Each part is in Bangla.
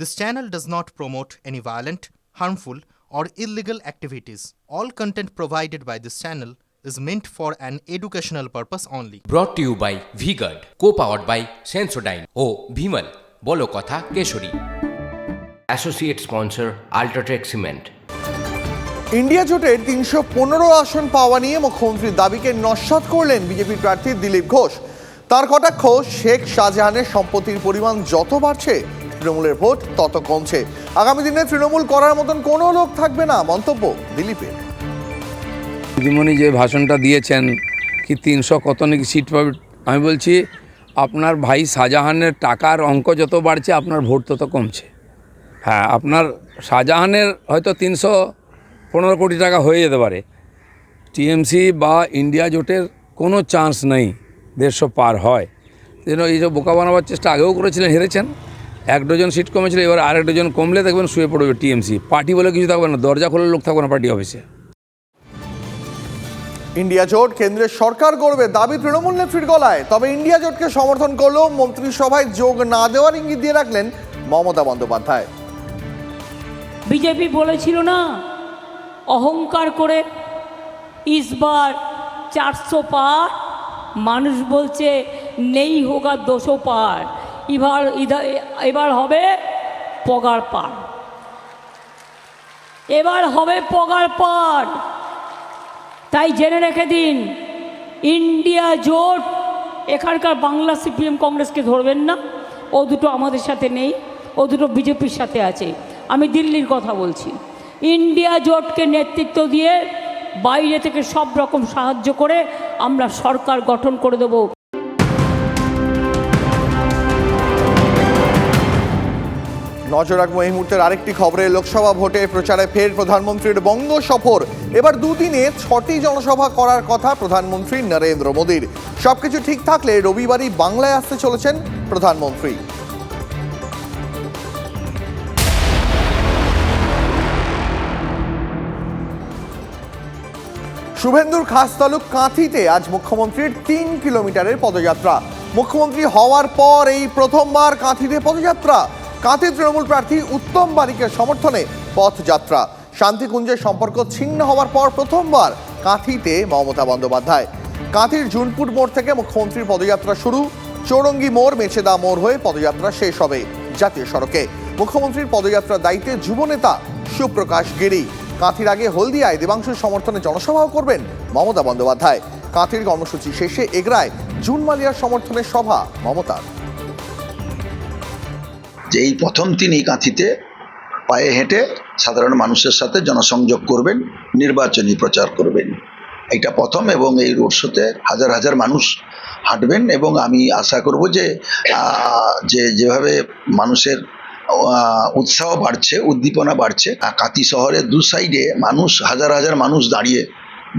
This channel does not promote any violent, harmful, or illegal activities. All content provided by this channel is meant for an educational purpose only. To you by Vguard co powered by Sensodyne ও ভিমল বলো কথা Keshari associate sponsor UltraTech cement India জোটের তিনশো পনেরো আসন পাওয়া নিয়ে মুখ্যমন্ত্রীর দাবিকে নস্বাত করলেন বিজেপির প্রার্থী দিলীপ ঘোষ তার কটাক্ষ শেখ শাহজাহানের সম্পত্তির পরিমাণ যত বাড়ছে তৃণমূলের ভোট তত কমছে। আগামী দিনে তৃণমূল করার মতন কোনো লোক থাকবে না, মন্তব্য দিলীপের। দিদিমণি যে ভাষণটা দিয়েছেন কি তিনশো কত নাকি সিট পাবে, আমি বলছি আপনার ভাই শাহজাহানের টাকার অঙ্ক যত বাড়ছে, আপনার ভোট তত কমছে। হ্যাঁ আপনার শাহজাহানের হয়তো তিনশো পনেরো কোটি টাকা হয়ে যেতে পারে। টিএমসি বা ইন্ডিয়া জোটের কোনো চান্স নেই, দেড়শো পার হয়। যেন এই যে বোকা বানাবার চেষ্টা আগেও করেছিলেন, হেরেছেন। এক ডজন সিট কমেছিল এবার আরেক ডজন কমলে দেখবেন শুয়ে পড়বে টিএমসি। পার্টি বলে কিছু থাকবে না দরজা খোলার লোক থাকবে না পার্টি অফিসে। ইন্ডিয়া জোট কেন্দ্রের সরকার করবে দাবি তৃণমূল নেত্রীর গলায়। তবে ইন্ডিয়া জোটকে সমর্থন করলেও মন্ত্রিসভায় যোগ না দেওয়ার ইঙ্গিত দিয়ে রাখলেন মমতা বন্দ্যোপাধ্যায়। বিজেপি বলেছিল না অহংকার করে ইসবার চারশো পার মানুষ বলছে নেই হোগা দুশো পার। এবার এবার হবে পগার পার। এবার হবে পগার পার। তাই জেনে রেখে দিন, ইন্ডিয়া জোট, এখানকার বাংলা সিপিএম কংগ্রেসকে ধরবেন না। ও দুটো আমাদের সাথে নেই, ও দুটো বিজেপির সাথে আছে। আমি দিল্লির কথা বলছি। ইন্ডিয়া জোটকে নেতৃত্ব দিয়ে বাইরে থেকে সব রকম সাহায্য করে আমরা সরকার গঠন করে দেবো। নজর রাখব এই মুহূর্তের আরেকটি খবরে। লোকসভা ভোটে প্রচারে ফের প্রধানমন্ত্রীর বঙ্গ সফর। এবার দুদিনে ছটি জনসভা করার কথা প্রধানমন্ত্রী নরেন্দ্র মোদীর। সবকিছু ঠিক থাকলে রবিবারই বাংলায় আসতে চলেছেন প্রধানমন্ত্রী। শুভেন্দুর খাস তালুক কাঁথিতে আজ মুখ্যমন্ত্রীর তিন কিলোমিটারের পদযাত্রা। মুখ্যমন্ত্রী হওয়ার পর এই প্রথমবার কাঁথিতে পদযাত্রা। কাঁথি তৃণমূল প্রার্থী উত্তম বারিকের সমর্থনে পথযাত্রা। শান্তিকুঞ্জের সম্পর্ক ছিন্ন হওয়ার পর প্রথমবার কাঁথিতে মমতা বন্দ্যোপাধ্যায়। কাঁথির জুনপুর মোড় থেকে মুখ্যমন্ত্রীর পদযাত্রা শুরু। চৌরঙ্গি মোড়, মেছেদা মোড় হয়ে পদযাত্রা শেষ হবে জাতীয় সড়কে। মুখ্যমন্ত্রীর পদযাত্রার দায়িত্বে যুবনেতা সুপ্রকাশ গিরি। কাঁথির আগে হলদিয়ায় দেবাংশুর সমর্থনে জনসভাও করবেন মমতা বন্দ্যোপাধ্যায়। কাঁথির কর্মসূচি শেষে এগরায় জুন মালিয়ার সমর্থনের সভা মমতার। যে এই প্রথম তিনি কাঁথিতে পায়ে হেঁটে সাধারণ মানুষের সাথে জনসংযোগ করবেন, নির্বাচনী প্রচার করবেন। এটা প্রথম এবং এই রোড শোতে হাজার হাজার মানুষ হাঁটবেন এবং আমি আশা করব যে যে যেভাবে মানুষের উৎসাহ বাড়ছে, উদ্দীপনা বাড়ছে কাতি শহরের দু সাইডে মানুষ, হাজার হাজার মানুষ দাঁড়িয়ে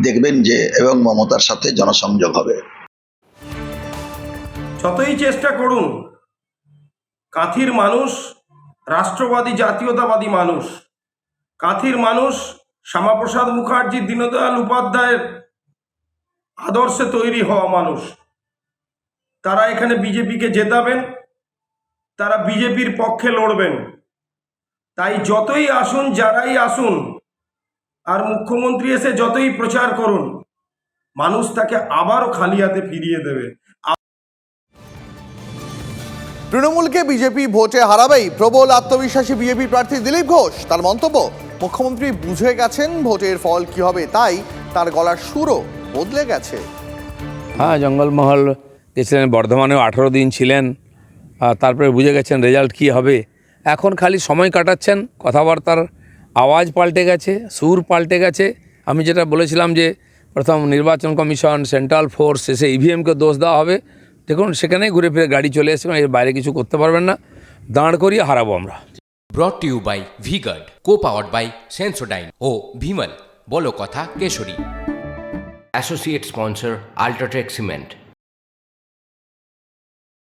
দেখবেন যে এবং মমতার সাথে জনসংযোগ হবে। যতই চেষ্টা করুন কাঁথির মানুষ, রাষ্ট্রবাদী, জাতীয়তাবাদী মানুষ। কাঁথির মানুষ শ্যামাপ্রসাদ মুখার্জি, দীনদয়াল উপাধ্যায়ের আদর্শে তৈরি হওয়া মানুষ। তারা এখানে বিজেপিকে জেতাবেন, তারা বিজেপির পক্ষে লড়বেন। তাই যতই আসুন, যারাই আসুন, আর মুখ্যমন্ত্রী এসে যতই প্রচার করুন, মানুষ তাকে আবারও খালি হাতে ফিরিয়ে দেবে। তৃণমূলকে বিজেপি ভোটে হারাবেই। প্রবল আত্মবিশ্বাসী বিজেপি প্রার্থী দিলীপ ঘোষ, তার মন্তব্য, মুখ্যমন্ত্রী বুঝে গেছেন ভোটের ফল কি হবে, তাই তার গলার সুরও বদলে গেছে। হ্যাঁ জঙ্গলমহল গেছিলেন, বর্ধমানেও আঠারো দিন ছিলেন, আর তারপরে বুঝে গেছেন রেজাল্ট কী হবে। এখন খালি সময় কাটাচ্ছেন, কথাবার্তার আওয়াজ পাল্টে গেছে, সুর পাল্টে গেছে। আমি যেটা বলেছিলাম যে, প্রথম নির্বাচন কমিশন, সেন্ট্রাল ফোর্স শেষে ইভিএমকে দোষ দেওয়া হবে দেখুন সেখানে ঘুরে ফিরে গাড়ি চলে এসে এর বাইরে কিছু করতে পারবেন না। দাঁড় করিয়ে হারাবো আমরা। Brought you by Vguard co powered by Sensodyne ও ভিমল বলো কথা Kesari. Associate sponsor UltraTech cement